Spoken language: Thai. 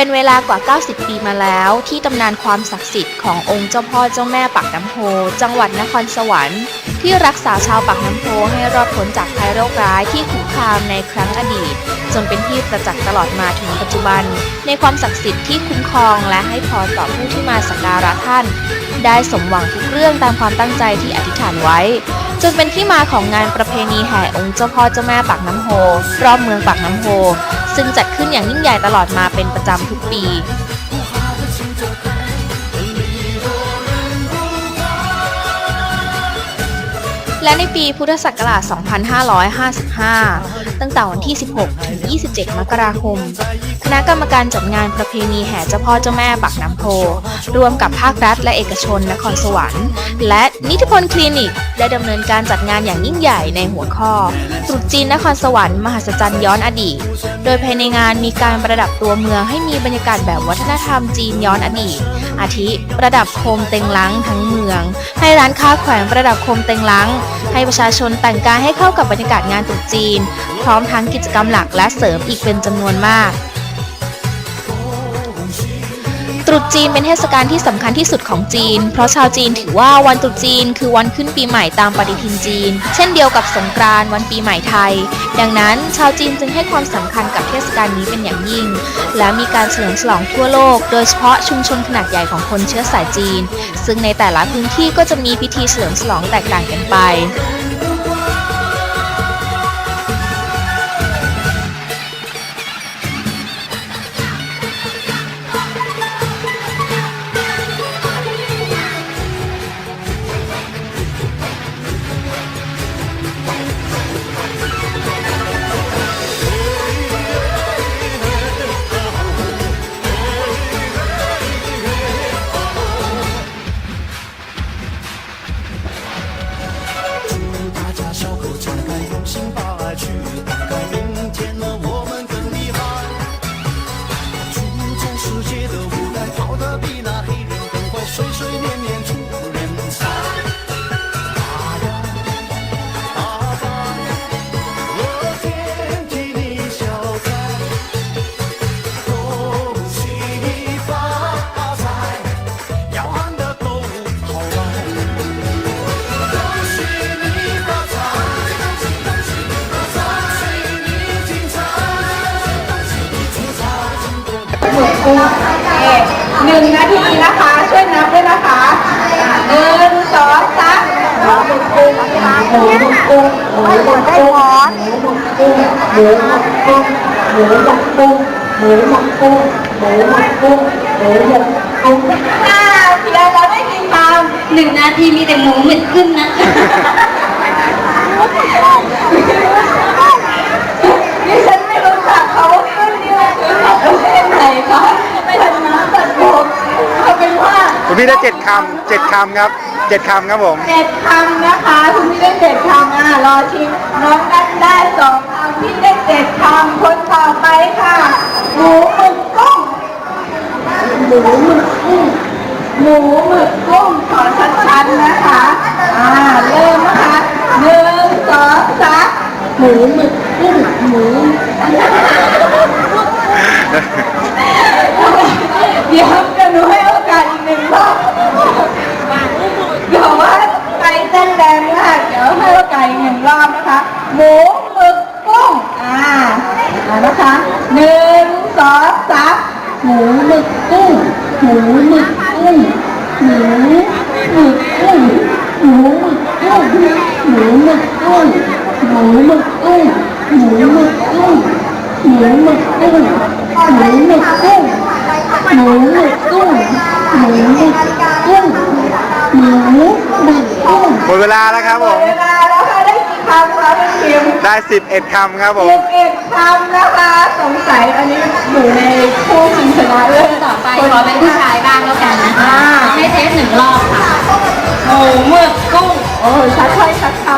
เป็นเวลากว่า 90 ปีมาแล้ว ที่ตำนานความศักดิ์สิทธิ์ขององค์เจ้าพ่อเจ้าแม่ปากน้ำโพจังหวัดนครสวรรค์ ที่รักษาชาวปากน้ำโพให้รอดพ้นจากภัยโรคร้ายที่คุกคามในครั้งอดีต จนเป็นที่ประจักษ์ตลอดมาถึงปัจจุบัน ในความศักดิ์สิทธิ์ที่คุ้มครองและให้พรต่อผู้ที่มาสักการะท่าน ได้สมหวังทุกเรื่องตามความตั้งใจที่อธิษฐานไว้จนเป็นที่มาของงานประเพณีแห่องค์เจ้าพ่อเจ้าแม่ปากน้ำโพรอบเมืองปากน้ำโพ ซึ่งจัดขึ้นอย่างยิ่งใหญ่ตลอดมาเป็นประจำทุกปี และในปีพุทธศักราช 2555 ตั้งแต่วันที่ 16 ถึง 27 มกราคม คณะกรรมการจัดงานประเพณีแห่เจ้าพ่อเจ้าแม่ปากน้ำโพ ร่วมกับภาครัฐและเอกชนนครสวรรค์ และนิติพลคลินิก ได้ดำเนินการจัดงานอย่างยิ่งใหญ่ในหัวข้อตรุษจีนนครสวรรค์มหัศจรรย์ย้อนอดีต โดยภายในงานมีการประดับตัวเมืองให้มีบรรยากาศแบบวัฒนธรรมจีนย้อนอดีต อาทิ ประดับโคมเต็งลังทั้งเมือง ให้ร้านค้าแขวนประดับโคมเต็งลัง ให้ประชาชนแต่งกายให้เข้ากับบรรยากาศงานตรุษจีน พร้อมทั้งกิจกรรมหลักและเสริมอีกเป็นจำนวนมาก ตรุษจีนเป็นเทศกาลที่สำคัญที่สุดของจีน เพราะชาวจีนถือว่าวันตรุษจีนคือวันขึ้นปีใหม่ตามปฏิทินจีน เช่นเดียวกับสงกรานต์วันปีใหม่ไทย ดังนั้นชาวจีนจึงให้ความสำคัญกับเทศกาลนี้เป็นอย่างยิ่ง และมีการเฉลิมฉลองทั่วโลก โดยเฉพาะชุมชนขนาดใหญ่ของคนเชื้อสายจีน ซึ่งในแต่ละพื้นที่ก็จะมีพิธีเฉลิมฉลองแตกต่างกันไป หนึ่งนาทีนะคะ ช่วยนับ หมูกุ้งนะคะเนี่ยกุ้งหมูบดได้หอมหมูบดกุ้งหมูบดกุ้งหมูบดกุ้งหมูบดกุ้งหมูบดกุ้งหมูบดกุ้งอ้าวเสียเราไม่กินเปล่าหนึ่งนาทีมีแต่หมูหมึกขึ้นนะนี่ฉันไม่รู้จักเขาขึ้นนี่ว่าคือเขาเป็นไหนคะไม่ทำน้ำตัดผมเขาเป็นว่าพี่ได้เจ็ดคำเจ็ดคำครับ เจ็ดคำครับผมเจ็ดคำนะคะคุณพี่ได้เจ็ดคำอะรอชิมน้องนัทได้สองคำพี่ได้เจ็ดคำคนต่อไปค่ะหมูหมึกกุ้งหมูหมึกกุ้งหมูหมึกกุ้งขอชัดๆนะคะอ่าเริ่มนะคะหนึ่งสองสามหมูหมึกกุ้งหมูเดี๋ยวจะหนูให้โอกาสอีกหนึ่งรอบเดี๋ยวว่าใจเต้นแรงมาก เดี๋ยวให้โอกาสอีกหนึ่งรอบนะคะ หมูหมึกกุ้ง อ่าอ่านะคะหนึ่ง สองสามหมูหมึกกุ้งหมูหมึกกุ้งหมูหมึกกุ้งหมูหมึกกุ้งหมูหมึกกุ้งหมูหมึกกุ้งหมูหมึกกุ้งหมูหมึกกุ้งหมูหมึกกุ้งหมูหมึกกุ้งหมูหมึกกุ้งหมูหมึกกุ้งหมดเวลาแล้วครับผมำคะเป็นทีมได้สิบเอ็ดคำครับผมสิบเอ็ดคำนะคะ สงสัยอันนี้อยู่ในผู้ชิงชนะเลิศต่อไป ขอเป็นผู้ชายบ้างแล้วกันนะคะอ่า ให้เทสหนึ่งรอบค่ะ หมูหมึกกุ้ง โอ้ชัดถ้อยชัดคำมาก